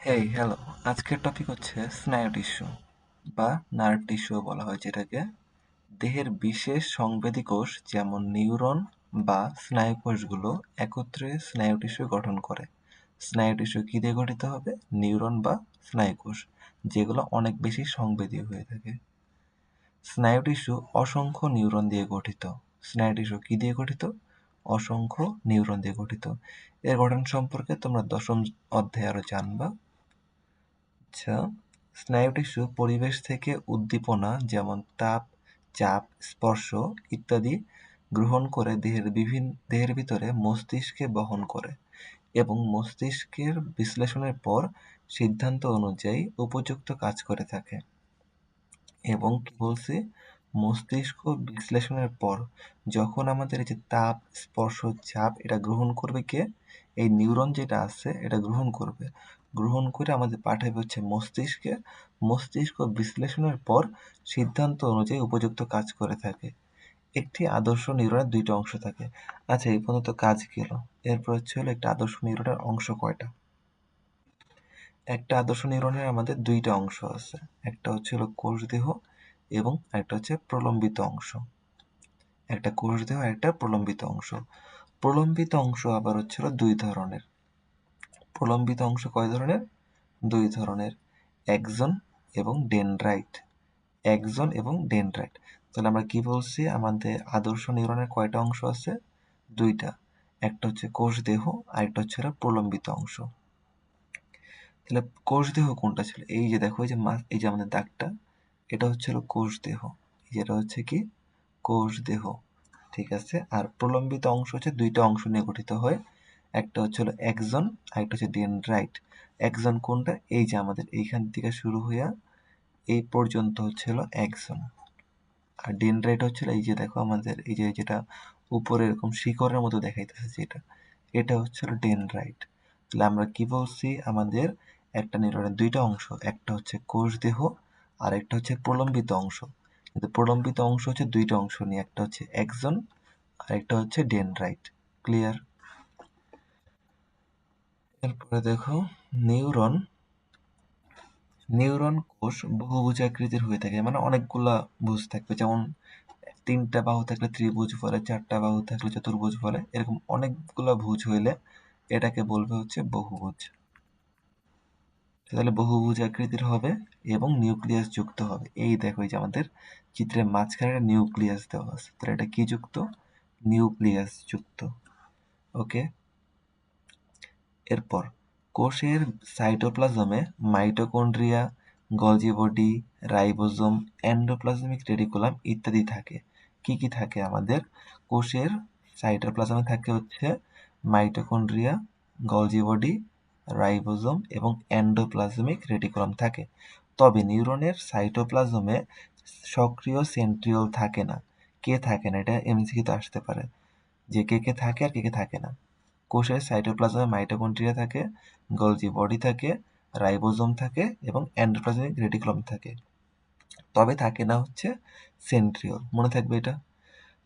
Hey hello আজকের topic হচ্ছে স্নায়ু টিস্যু বা নার্ভ টিস্যুও বলা হয় যেটাকে। দেহের বিশেষ সংবেদী কোষ যেমন নিউরন বা স্নায়ু কোষগুলো একত্রে স্নায়ু টিস্যু গঠন করে। স্নায়ু টিস্যু কী দিয়ে গঠিত হবে? নিউরন বা স্নায়ু কোষ, যেগুলো অনেক বেশি সংবেদী হয়ে থাকে। স্নায়ু টিস্যু অসংখ্য নিউরন দিয়ে গঠিত। স্নায়ু টিস্যু কী দিয়ে গঠিত? অসংখ্য নিউরন দিয়ে গঠিত। এর গঠন সম্পর্কে তোমরা দশম অধ্যায়ে আরও জানবা। আচ্ছা স্নায়ু টিস্যু পরিবেশ থেকে উদ্দীপনা যেমন তাপ, চাপ, স্পর্শ ইত্যাদি গ্রহণ করে দেহের বিভিন্ন দেহের ভিতরে মস্তিষ্কে বহন করে এবং মস্তিষ্কের বিশ্লেষণের পর সিদ্ধান্ত অনুযায়ী উপযুক্ত কাজ করে থাকে। এবং কি বলছি? মস্তিষ্ক বিশ্লেষণের পর যখন আমাদের যে তাপ, স্পর্শ, চাপ এটা গ্রহণ করবে কে? এই নিউরন যেটা আছে এটা গ্রহণ করবে। গ্রহণ করে আমাদের পাঠাবে হচ্ছে মস্তিষ্কে। মস্তিষ্ক বিশ্লেষণের পর সিদ্ধান্ত অনুযায়ী উপযুক্ত কাজ করে থাকে। একটি আদর্শ নিউরনের দুইটা অংশ থাকে। আচ্ছা এই পর্যন্ত কাজ গেল এরপর হচ্ছে হলো একটা আদর্শ নিউরনের অংশ কয়টা? একটা আদর্শ নিউরনের আমাদের দুইটা অংশ আছে। একটা হচ্ছে হলো কোষদেহ এবং একটা হচ্ছে প্রলম্বিত অংশ। একটা কোষদেহ একটা প্রলম্বিত অংশ। প্রলম্বিত অংশ আবার হচ্ছে হলো দুই ধরনের। প্রলম্বিত অংশ কয় ধরনের? দুই ধরনের। একজন এবং ডেনড্রাইট। একজন এবং ডেনড্রাইট। তাহলে আমরা কি বলছি? আমাদের আদর্শ নিউরনের কয়টা অংশ আছে? দুইটা। একটা হচ্ছে কোষ দেহ আর একটা হচ্ছে প্রলম্বিত অংশ। তাহলে কোষ দেহ কোনটা ছিল? এই যে দেখো, এই যে এই যে আমাদের দাগটা, এটা হচ্ছে হলো কোষ দেহ। যেটা হচ্ছে কি? কোষ দেহ। ঠিক আছে? আর প্রলম্বিত অংশ হচ্ছে দুইটা অংশ নিয়ে গঠিত হয়। একটা হচ্ছে হলো একজন আর একটা হচ্ছে ডেনড্রাইট একজন কোনটা? এই যে আমাদের এইখান থেকে শুরু হইয়া এই পর্যন্ত হচ্ছে হলো একজন। আর ডেনড্রাইট হচ্ছে এই যে দেখো আমাদের এই যে যেটা উপরে এরকম শিকড়ের মতো দেখাইতেছে যেটা, এটা হচ্ছে হলো ডেনড্রাইট তাহলে আমরা কি বলছি? আমাদের একটা নিউরনের দুইটা অংশ, একটা হচ্ছে কোষ দেহ আর একটা হচ্ছে প্রলম্বিত অংশ। কিন্তু প্রলম্বিত অংশ হচ্ছে দুইটা অংশ নিয়ে, একটা হচ্ছে একজন আর একটা হচ্ছে ডেনড্রাইট ক্লিয়ার এরপরে দেখো, নিউরন নিউরন কোষ বহুভুজ আকৃতির হয়ে থাকে। মানে অনেকগুলা ভুজ থাকবে, যেমন তিনটা বাহু থাকলে ত্রিভুজ বলে, চারটা বাহু থাকলে চতুর্ভুজ বলে, এরকম অনেকগুলা ভুজ হইলে এটাকে বলবে হচ্ছে বহুভুজ। তাহলে বহুভুজ আকৃতির হবে এবং নিউক্লিয়াস যুক্ত হবে। এই দেখো যে আমাদের চিত্রের মাঝখানে একটা নিউক্লিয়াস দেওয়া আছে। তাহলে এটা কি যুক্ত? নিউক্লিয়াস যুক্ত। ওকে? এরপর, কোষের সাইটোপ্লাজমে mitochondria Golgi body ribosome endoplasmic reticulum ইত্যাদি থাকে। কি কি থাকে আমাদের? কোষের সাইটোপ্লাজমে থাকে হচ্ছে মাইটোকন্ড্রিয়া গলজি বডি রাইবোজোম এবং এন্ডোপ্লাজমিক রেটিকুলাম থাকে। তবে নিউরনের সাইটোপ্লাজমে সক্রিয় সেন্ট্রিওল থাকে না। কে থাকে না? এটা এমসিকিউতে আসতে পারে। যে কে কে থাকে আর কে কে থাকে না। কোষের সাইটোপ্লাজমে মাইটোকন্ড্রিয়া থাকে, গলজি বডি থাকে, রাইবোজোম থাকে এবং এন্ডোপ্লাজমিক রেটিকুলাম থাকে। তবে থাকে না হচ্ছে সেন্ট্রিওল। মনে থাকবে এটা?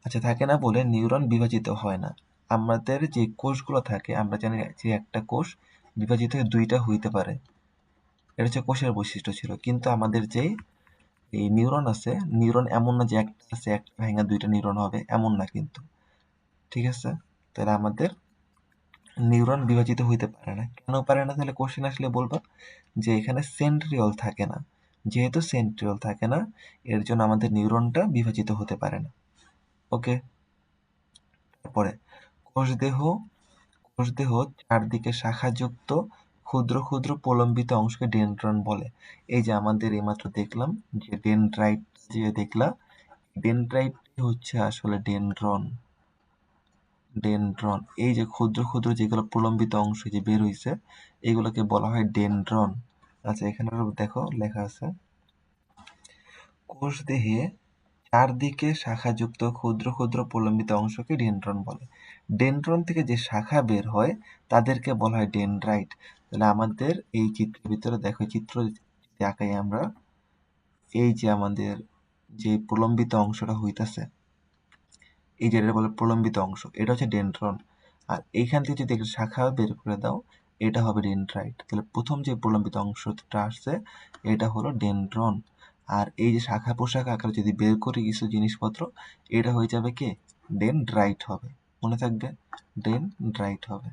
আচ্ছা থাকে না বলে নিউরন বিভাজিত হয় না। আমাদের যে কোষগুলো থাকে, আমরা জানি যে একটা কোষ বিভাজিত হয়ে দুইটা হইতে পারে। এটা হচ্ছে কোষের বৈশিষ্ট্য ছিল। কিন্তু আমাদের যে এই নিউরন আছে, নিউরন এমন না যে একটা আছে একটা ভেঙে দুইটা নিউরন হবে, এমন না কিন্তু। ঠিক আছে? তাহলে আমাদের নিউরন বিভাজিত হইতে পারে না। কেন পারে না? তাহলে কোশ্চেন আসলে বলবা যে এখানে সেন্ট্রিওল থাকে না। যেহেতু সেন্ট্রিওল থাকে না, এর জন্য আমাদের নিউরনটা বিভাজিত হতে পারে না। ওকে তারপরে, কোষদেহ কোষদেহ চারদিকে শাখাযুক্ত, ক্ষুদ্র ক্ষুদ্র প্রলম্বিত অংশকে ডেনড্রন বলে। এই যে আমাদের এইমাত্র দেখলাম যে ডেনড্রাইট যে দেখলাম ডেনড্রাইট হচ্ছে আসলে ডেনড্রন ডেনড্রন। এই যে ক্ষুদ্র ক্ষুদ্র যেগুলো প্রলম্বিত অংশ যে বের হইছে, এগুলোকে বলা হয় ডেনড্রন। আচ্ছা এখানে দেখো, লেখা আছে। কোষ দেহে চারদিকে শাখাযুক্ত ক্ষুদ্র ক্ষুদ্র প্রলম্বিত অংশকে ডেনড্রন বলে। ডেনড্রন থেকে যে শাখা বের হয়, তাদেরকে বলা হয় ডেনড্রাইট। তাহলে আমাদের এই চিত্রের ভিতরে দেখো চিত্র দেখাই আমরা। এই যে আমাদের যে প্রলম্বিত অংশটা হইতাছে এই যে এটা বলে প্রলম্বিত অংশ। এটা হচ্ছে ডেনড্রন। আর এইখান থেকে যদি একটা শাখা বের করে দাও, এটা হবে ডেনড্রাইট। তাহলে প্রথম যে প্রলম্বিত অংশটা আসছে, এটা হলো ডেনড্রন। আর এই যে শাখা পোশাক আকারে যদি বের করি কিছু জিনিসপত্র, এটা হয়ে যাবে কে? ডেনড্রাইট হবে। মনে থাকবে? ডেনড্রাইট হবে।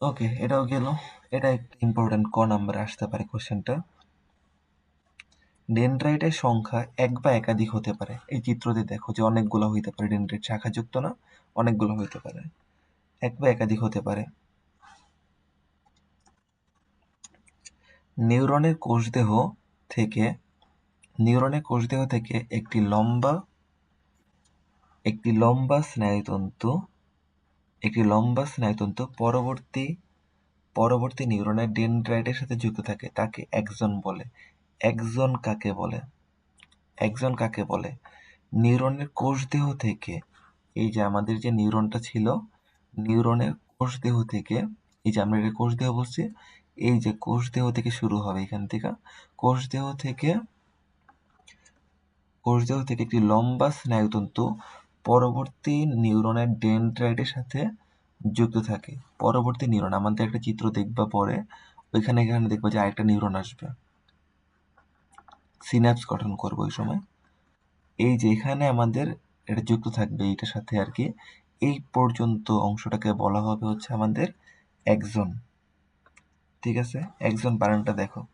ওকে, এটাও গেল। এটা ইম্পর্টেন্ট ক নাম্বারে আসতে পারে কোশ্চেনটা ডেনড্রাইটের সংখ্যা এক বা একাধিক হতে পারে। এই চিত্রতে দেখো যে অনেকগুলো হইতে পারে। ডেনড্রাইট শাখাযুক্ত না, অনেকগুলো হইতে পারে। এক বা একাধিক হতে পারে। নিউরনের কোষদেহ থেকে, নিউরনের কোষদেহ থেকে একটি লম্বা একটি লম্বা স্নায়ুতন্তু, একটি লম্বা স্নায়ুতন্তু পরবর্তী পরবর্তী নিউরনের ডেনড্রাইটের সাথে যুক্ত থাকে, তাকে একজন বলে। একজন কাকে বলে? একজন কাকে বলে? নিউরনের কোষদেহ থেকে, এই যে আমাদের যে নিউরনটা ছিল, নিউরনের কোষদেহ থেকে, এই যে আমরা এটা কোষদেহ বলছি, এই যে কোষদেহ থেকে শুরু হবে এখান থেকে। কোষদেহ থেকে কোষদেহ থেকে একটি লম্বা স্নায়ুতন্তু পরবর্তী নিউরনের ডেনড্রাইটের সাথে যুক্ত থাকে। পরবর্তী নিউরন, আমাদের একটা চিত্র দেখবা পরে, ওইখানে এখানে দেখবা যে আরেকটা নিউরন আসবে। সিনাপস গঠন করব ওই সময়। এই যে এখানে আমাদের এটা যুক্ত থাকবে এইটার সাথে আর কি। এই পর্যন্ত অংশটাকে বলা হবে হচ্ছে আমাদের একজন ঠিক আছে? একজন বানানটা দেখো।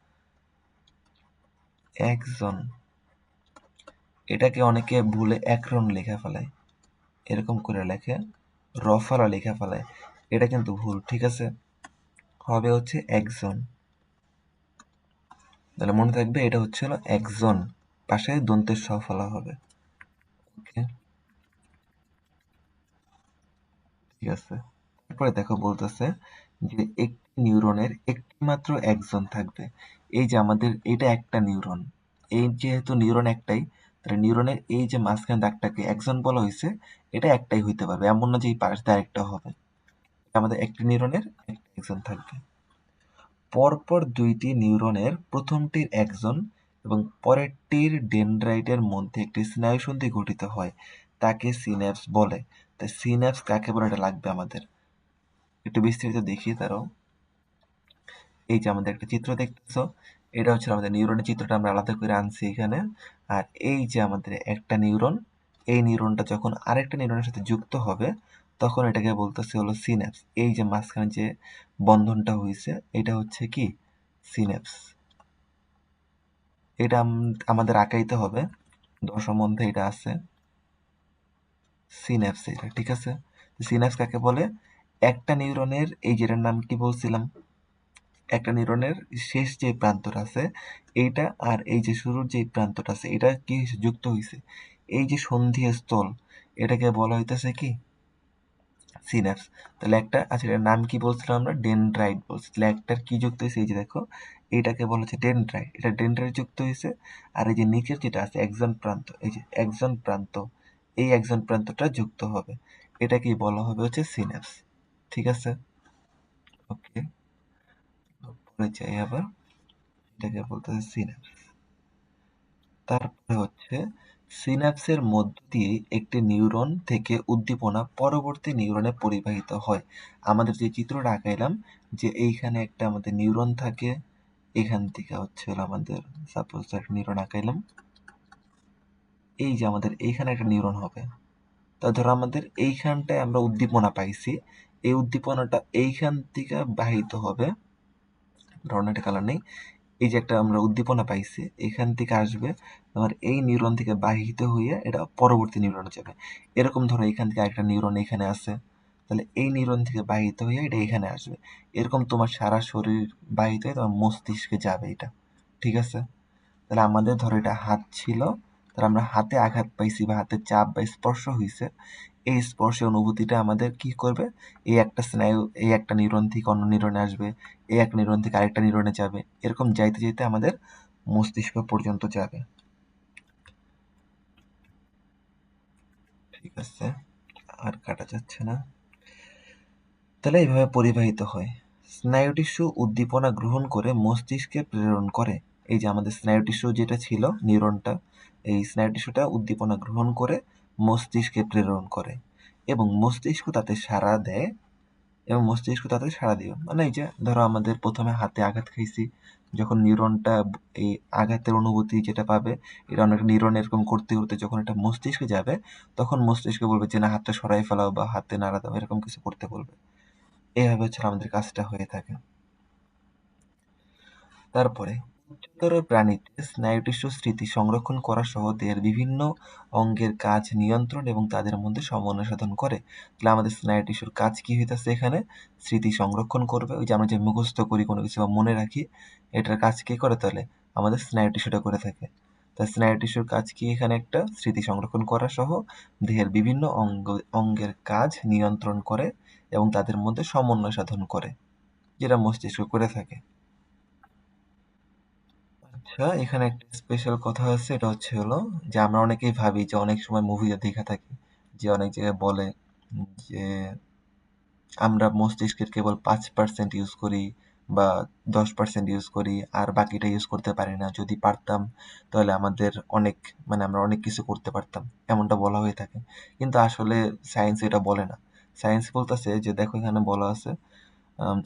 একজন এটাকে অনেকে ভুলে একরন লেখা ফেলায়। এরকম করে লেখে, রফালা লেখা ফেলায়। এটা কিন্তু ভুল, ঠিক আছে? হবে হচ্ছে একজন তাহলে মনে থাকবে এটা হচ্ছে হলো একজন। পাশে দন্তের সহ ফলা হবে। ওকে ঠিক আছে। তারপরে দেখো বলতেছে যে একটি নিউরনের একটি মাত্র একজন থাকবে। এই যে আমাদের এটা একটা নিউরন। এই যেহেতু নিউরন একটাই, তাহলে নিউরনের এই যে মাঝখানে দাগটাকে একজন বলা হয়েছে, এটা একটাই হইতে পারবে। এমন না যে এই পাশ দিয়ে আরেকটা হবে। আমাদের একটি নিউরনের একটা একজন থাকবে। পরপর দুইটি নিউরনের প্রথমটির একজন এবং পরেরটির ডেনড্রাইটের মধ্যে একটি স্নায়ুসন্ধি গঠিত হয়, তাকে সিন্যাপস বলে। তাই সিন্যাপস কাকে বলে? এটা লাগবে আমাদের। একটু বিস্তারিত দেখি তারও এই যে আমাদের একটা চিত্র দেখতেছো, এটা হচ্ছে আমাদের নিউরনের চিত্রটা, আমরা আলাদা করে আনছি এখানে। আর এই যে আমাদের একটা নিউরন, এই নিউরনটা যখন আরেকটা নিউরনের সাথে যুক্ত হবে তখন এটাকে বলতেছে হলো সিন্যাপস এই যে মাঝখানে যে বন্ধনটা হয়েছে এটা হচ্ছে কি? সিন্যাপস এটা আমাদের আঁকাইতে হবে। দশম মধ্যে এটা আছে। সিন্যাপস এটা, ঠিক আছে? সিন্যাপস কাকে বলে? একটা নিউরনের, এই যেটার নাম কি বলছিলাম? একটা নিউরনের শেষ যে প্রান্তটা আছে, এইটা আর এই যে শুরুর যে প্রান্তটা আছে, এটা কি যুক্ত হয়েছে এই যে সন্ধি স্থল এটাকে বলা হইতেছে কি? সিনাপস। তাহলে একটা আচ্ছা এটার নাম কি বলছিলাম আমরা? ডেনড্রাইট বলছি। তাহলে একটার কি যুক্ত হয়েছে? এই যে দেখো এইটাকে বলা হচ্ছে ডেনড্রাইট। এটা ডেনড্রাইট যুক্ত হয়েছে। আর এই যে নিচের যেটা আছে, একজন প্রান্ত, এই যে একজন প্রান্ত, এই একজন প্রান্তটা যুক্ত হবে। এটাকেই বলা হবে হচ্ছে সিনাপস। ঠিক আছে? ওকে। পরে যাই আবার। এটাকে বলতেছে সিনাপস। তারপরে হচ্ছে সিনাপসের মধ্য দিয়ে একটি নিউরন থেকে উদ্দীপনা পরবর্তী নিউরনে পরিবাহিত হয়। আমাদের যে চিত্রটা আঁকাইলাম, যে এইখানে একটা আমাদের নিউরন থাকে, এখান থেকে হচ্ছে আমাদের সাপোজ একটা নিউরন আঁকাইলাম। এই যে আমাদের এইখানে একটা নিউরন হবে। তা ধরো আমাদের এইখানটায় আমরা উদ্দীপনা পাইছি। এই উদ্দীপনাটা এইখান থেকে বাহিত হবে। ধরুন একটা কালার নেই। এই যে একটা আমরা উদ্দীপনা পাইছি, এখান থেকে আসবে তোমার এই নিউরন থেকে বাহিত হয়ে এটা পরবর্তী নিউরনে যাবে। এরকম ধরো এখান থেকে একটা নিউরন এখানে আছে, তাহলে এই নিউরন থেকে বাহিত হয়ে এটা এখানে আসবে। এরকম তোমার সারা শরীর বাহিত হয়ে তোমার মস্তিষ্কে যাবে এটা, ঠিক আছে? তাহলে আমাদের ধরো এটা হাত ছিল, তাহলে আমরা হাতে আঘাত পাইছি বা হাতে চাপ বা স্পর্শ হয়েছে এই স্পর্শের অনুভূতিটা আমাদের কি করবে? এই একটা স্নায়ু, এই একটা নিউরন থেকে অন্য নিউরনে আসবে, এই এক নিউরন থেকে আরেকটা নিউরনে যাবে, এরকম যাইতে যাইতে আমাদের মস্তিষ্ক পর্যন্ত যাবে। ঠিক আছে, আর কাটা যাচ্ছে না। তাহলে এইভাবে পরিবাহিত হয়। স্নায়ু টিস্যু উদ্দীপনা গ্রহণ করে মস্তিষ্কে প্রেরণ করে। এই যে আমাদের স্নায়ু টিস্যু যেটা ছিল নিউরনটা এই স্নায়ু টিস্যুটা উদ্দীপনা গ্রহণ করে মস্তিষ্কে প্রেরণ করে এবং মস্তিষ্ক তাতে সাড়া দেয় এবং মস্তিষ্ক তাতে সাড়া দিবে মানে এই যে, ধরো আমাদের প্রথমে হাতে আঘাত খাইছি, যখন নিউরনটা এই আঘাতের অনুভূতি যেটা পাবে, এটা অনেক নিউরন এরকম করতে করতে যখন এটা মস্তিষ্কে যাবে, তখন মস্তিষ্ক বলবে যে, না, হাতটা সরাই ফেলাও বা হাতে নাড়া দাও, এরকম কিছু করতে বলবে। এইভাবে হচ্ছে আমাদের কাজটা হয়ে থাকে। তারপরে উচ্চতর প্রাণীতে স্নায়ু টিস্যু স্মৃতি সংরক্ষণ করা সহ দেহের বিভিন্ন অঙ্গের কাজ নিয়ন্ত্রণ এবং তাদের মধ্যে সমন্বয় সাধন করে। তাহলে আমাদের স্নায়ু টিস্যুর কাজ কি হইতেছে এখানে? স্মৃতি সংরক্ষণ করবে। ওই যে আমরা যে মুখস্থ করি কোনো কিছু বা মনে রাখি, এটার কাজ কে করে তাহলে? আমাদের স্নায়ু টিস্যুটা করে থাকে। তা স্নায়ু টিস্যুর কাজ কি এখানে একটা? স্মৃতি সংরক্ষণ করা সহ দেহের বিভিন্ন অঙ্গ, অঙ্গের কাজ নিয়ন্ত্রণ করে এবং তাদের মধ্যে সমন্বয় সাধন করে, যেটা মস্তিষ্ক করে থাকে। আচ্ছা এখানে একটা স্পেশাল কথা আছে, এটা হচ্ছে হলো যে আমরা অনেকেই ভাবি যে অনেক সময় মুভিতে দেখা থাকি, যে অনেক জায়গায় বলে যে আমরা মস্তিষ্কের কেবল পাঁচ পার্সেন্ট ইউজ করি বা দশ পার্সেন্ট ইউজ করি, আর বাকিটা ইউজ করতে পারি না। যদি পারতাম, তাহলে আমাদের অনেক মানে আমরা অনেক কিছু করতে পারতাম, এমনটা বলা হয়ে থাকে। কিন্তু আসলে সায়েন্স এটা বলে না। সায়েন্স বলতেছে যে, দেখো এখানে বলা আছে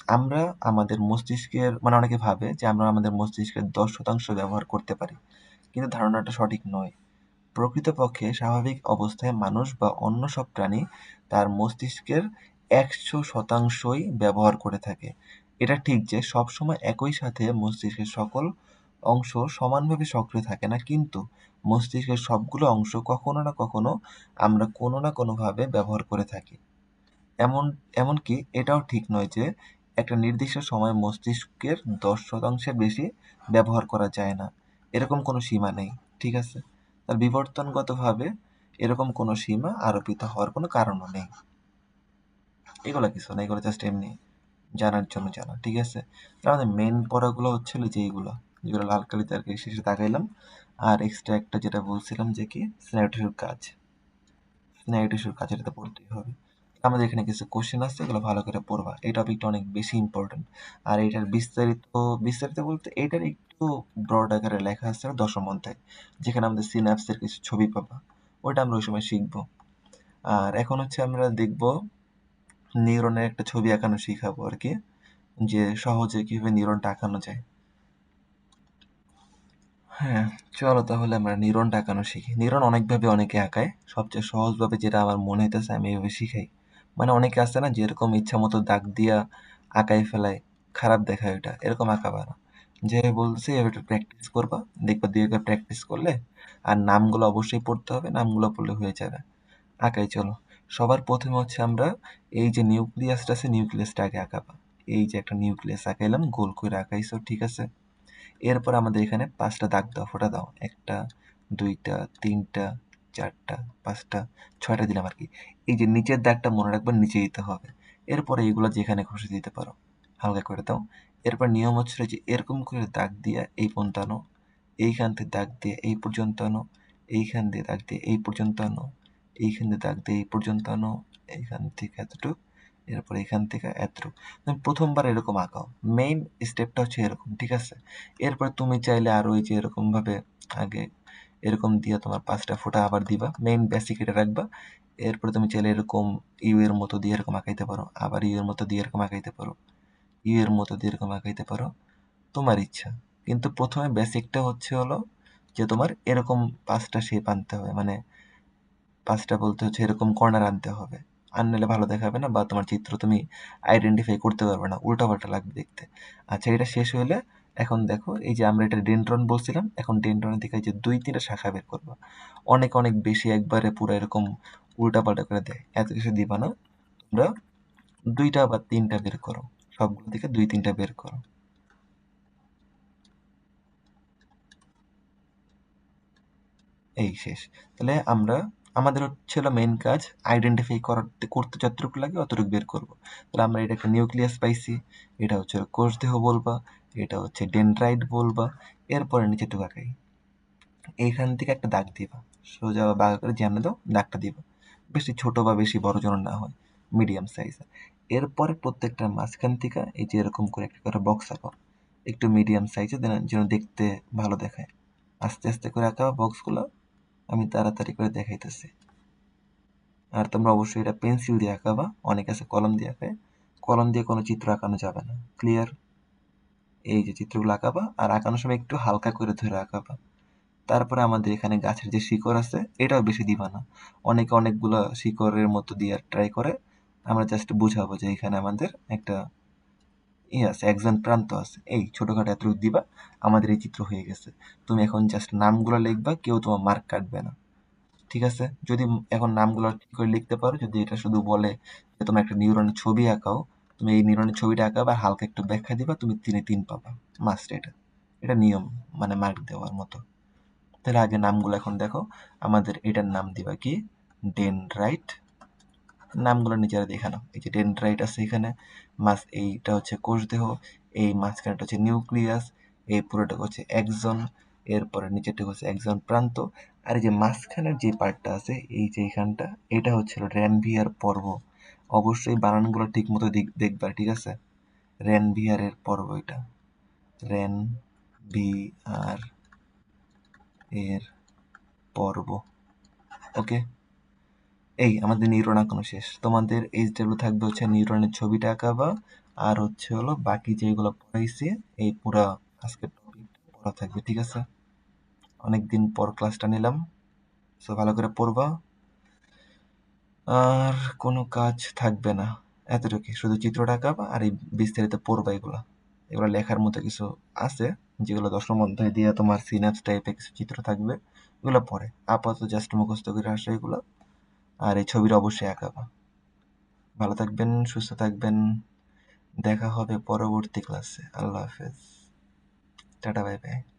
আমরা আমাদের মস্তিষ্কের মানে অনেকে ভাবে যে আমরা আমাদের মস্তিষ্কের দশ শতাংশ ব্যবহার করতে পারি। কিন্তু ধারণাটা সঠিক নয়। প্রকৃতপক্ষে স্বাভাবিক অবস্থায় মানুষ বা অন্য সব প্রাণী তার মস্তিষ্কের একশো শতাংশই ব্যবহার করে থাকে। এটা ঠিক যে সবসময় একই সাথে মস্তিষ্কের সকল অংশ সমানভাবে সক্রিয় থাকে না, কিন্তু মস্তিষ্কের সবগুলো অংশ কখনো না কখনো আমরা কোনো না কোনোভাবে ব্যবহার করে থাকি। এমন, এমনকি এটাও ঠিক নয় যে একটা নির্দিষ্ট সময়ে মস্তিষ্কের দশ শতাংশের বেশি ব্যবহার করা যায় না। এরকম কোনো সীমা নেই, ঠিক আছে? তার বিবর্তনগতভাবে এরকম কোনো সীমা আরোপিত হওয়ার কোনো কারণও নেই। এগুলো কিছু না, এগুলো জাস্ট এমনি জানার জন্য জানা, ঠিক আছে? আমাদের মেন পড়াগুলো হচ্ছিল যে এইগুলো, যেগুলো লাল কালিতে আর কি শেষে তাকাইলাম। আর এক্সট্রা একটা যেটা বলছিলাম যে কি স্ন্যাপটিসুর কাজ। স্ন্যাপটিসুর কাজ এটাতে পড়তেই হবে। আমাদের এখানে কিছু কোশ্চেন আছে এগুলো ভালো করে পড়বা। এই টপিকটা অনেক বেশি ইম্পর্টেন্ট আর এটার বিস্তারিত বিস্তারিত বলতে এটার একটু ব্রড আকারে লেখা আছে দশম অধ্যায়, যেখানে আমাদের সিনাপসের কিছু ছবি পাবা। ওটা আমরা ওই সময় শিখব। আর এখন হচ্ছে আমরা দেখব নিউরনের একটা ছবি আঁকানো শিখাবো আর কি, যে সহজে কীভাবে নিউরনটা আঁকানো যায়। হ্যাঁ চলো তাহলে আমরা নিউরনটা আঁকানো শিখি। নিউরন অনেকভাবে অনেকে আঁকায়। সবচেয়ে সহজভাবে যেটা আমার মনে হইতেছে আমি এভাবে শিখাই। মানে অনেকে আছে না যেরকম ইচ্ছা মতো দাগ দিয়া আঁকাই ফেলায়, খারাপ দেখায় ওটা, এরকম আঁকাবা না। যে বলছি একটু প্র্যাকটিস করবা, দেখবা একবার প্র্যাকটিস করলে আর নামগুলো অবশ্যই পড়তে হবে, নামগুলো পড়লে হয়ে যাবে। আঁকাই চলো। সবার প্রথমে হচ্ছে আমরা এই যে নিউক্লিয়াসটা আছে, নিউক্লিয়াসটা আগে আঁকাবা। এই যে একটা নিউক্লিয়াস আঁকাইলাম, গোল করে আঁকাইছো, ঠিক আছে? এরপর আমাদের এখানে পাঁচটা দাগ দাও, ফোটা দাও। একটা, দুইটা, তিনটা চারটা, পাঁচটা, ছয়টা দিলাম আর কি। এই যে নিচের দাগটা মনে রাখবেন নিচে দিতে হবে। এরপরে এইগুলো যেখানে খুশি দিতে পারো, হালকা করে দাও। এরপর নিয়ম হচ্ছে যে এরকম করে দাগ দিয়ে এই পর্যন্ত আনো, এইখান থেকে দাগ দিয়ে এই পর্যন্ত আনো, এইখান দিয়ে দাগ দিয়ে এই পর্যন্ত আনো, এইখান দিয়ে দাগ দিয়ে এই পর্যন্ত আনো, এইখান থেকে এতটুকু, এরপর এখান থেকে এতটুকু। তুমি প্রথমবার এরকম আঁকাও। মেইন স্টেপটা হচ্ছে এরকম, ঠিক আছে? এরপর তুমি চাইলে আরও ওই যে এরকমভাবে আগে এরকম দিয়ে তোমার পাঁচটা ফোঁটা আবার দিবা। মেইন বেসিক এটা রাখবা। এরপরে তুমি চাইলে এরকম ইউ এর মতো দিয়ে এরকম আঁকাইতে পারো। আবার ইউ এর মতো দিয়ে এরকম আঁকাইতে পারো। ইউ এর মতো দিয়ে এরকম আঁকাইতে পারো। তোমার ইচ্ছা। কিন্তু প্রথমে বেসিকটা হচ্ছে হলো যে তোমার এরকম পাঁচটা শেপ আনতে হবে। মানে পাঁচটা বলতে হচ্ছে এরকম কর্নার আনতে হবে। আনলে ভালো দেখাবে না বা তোমার চিত্র তুমি আইডেন্টিফাই করতে পারবে না। উল্টাপাল্টা লাগবে দেখতে। আচ্ছা এটা শেষ হলে এখন দেখো, এই যে আমরা এটা ডেন্ড্রন বলছিলাম, এখন ডেন্ড্রনের দিকে যে দুই তিনটা শাখা বের করব। অনেক অনেক বেশি একবারে পুরো এরকম উল্টাপাল্টা করে দেয়। এত কিছু দিবা না, তোমরা দুইটা বা তিনটা বের করো। সবগুলো থেকে দুই তিনটা বের করো। এই শেষ। তাহলে আমরা আমাদের হচ্ছিল মেন কাজ আইডেন্টিফাই করতে করতে যতটুকু লাগে অতটুকু বের করব। তাহলে আমরা এটা একটা নিউক্লিয়াস পাইছি, এটা হচ্ছে কোষ দেহ বলবা, এটা হচ্ছে ডেনড্রাইট বলবা, এরপরে নিচে টুকাকাই এইখান থেকে একটা দাগ দিবা, সোজা বা বাঘা করে জ্যানে দাও, দাগটা দিবা। বেশি ছোট বা বেশি বড় যেন না হয় মিডিয়াম সাইজ এরপরে প্রত্যেকটা মাঝখান থেকে এই যে এরকম করে একটা করে বক্স আঁকো। একটু মিডিয়াম সাইজে যেন দেখতে ভালো দেখায়। আস্তে আস্তে করে আঁকা বক্সগুলো আমি তাড়াতাড়ি করে দেখাইতেছি। আর তোমরা অবশ্যই এটা পেন্সিল দিয়ে আঁকাবা, অনেক আছে কলম দিয়ে আঁকায় কলম দিয়ে কোনো চিত্র আঁকানো যাবে না। ক্লিয়ার এই যে চিত্রগুলো আঁকাবা, আর আঁকানোর সময় একটু হালকা করে ধরে আঁকাবা। তারপরে আমাদের এখানে গাছের যে শিকড় আছে, এটাও বেশি দিবা না। অনেকে অনেকগুলো শিকড়ের মতো দিয়ে ট্রাই করে। আমরা জাস্ট বুঝাবো যে এখানে আমাদের একটা ইয়ে আছে একজন প্রান্ত আছে। এই ছোটখাটো এতটুকু দিবা আমাদের এই চিত্র হয়ে গেছে। তুমি এখন জাস্ট নামগুলো লিখবা, কেউ তোমার মার্ক কাটবে না। ঠিক আছে? যদি এখন নামগুলো ঠিক করে লিখতে পারো, যদি এটা শুধু বলে যে তোমার একটা নিউরনের ছবি আঁকাও, তুমি এই নিউরনের ছবিটা আঁকাবা হালকা একটু ব্যাখ্যা দিবা, তুমি তিনে তিন পাবা। মাস্ট এটা। এটা নিয়ম মানে মার্ক দেওয়ার মতো। তাহলে আগে নামগুলো এখন দেখো। আমাদের এটার নাম দিবা কি? ডেনড্রাইট নামগুলো নিজেরা দেখানো এই যে ডেনড্রাইট আছে এখানে মাছ এইটা হচ্ছে কোষদেহ এই মাঝখানেটা হচ্ছে নিউক্লিয়াস, এই পুরোটা হচ্ছে একজন এরপরে নিচেরটা হচ্ছে একজন প্রান্ত। আর এই যে মাঝখানের যে পার্টটা আছে, এই যে এখানটা, এটা হচ্ছে র্যানভিয়ার পর্ব। অবশ্যই বানানগুলো ঠিক মতো দেখবা, ঠিক আছে? র্যানভিয়ারের পর্ব এটা। র্যান ভি আর এর পর্ব। ওকে? এই, আমাদের নিউরন আঁকানো শেষ। তোমাদের এইচ ডাব্লিউ থাকবে হচ্ছে নিউরনের ছবিটা আঁকাবা, আর হচ্ছে হলো বাকি যেগুলো পড়াইছি, এই পুরা আজকের পড়া থাকবে, ঠিক আছে? অনেকদিন পর ক্লাসটা নিলাম সো ভালো করে পড়বা। আর কোনো কাজ থাকবে না এতটুকু শুধু চিত্রটা আঁকাবা, আর এই বিস্তারিত পড়বা এগুলো। এগুলো লেখার মতো কিছু আছে, যেগুলো দশম অধ্যায় দিয়ে তোমার সিনাপস টাইপের কিছু চিত্র থাকবে, এগুলো পরে আপাতত জাস্ট মুখস্থ করে আসে এগুলো। আর এই ছবির অবশ্যই আঁকাবা ভালো থাকবেন, সুস্থ থাকবেন। দেখা হবে পরবর্তী ক্লাসে আল্লাহ হাফেজ। Tata bye bye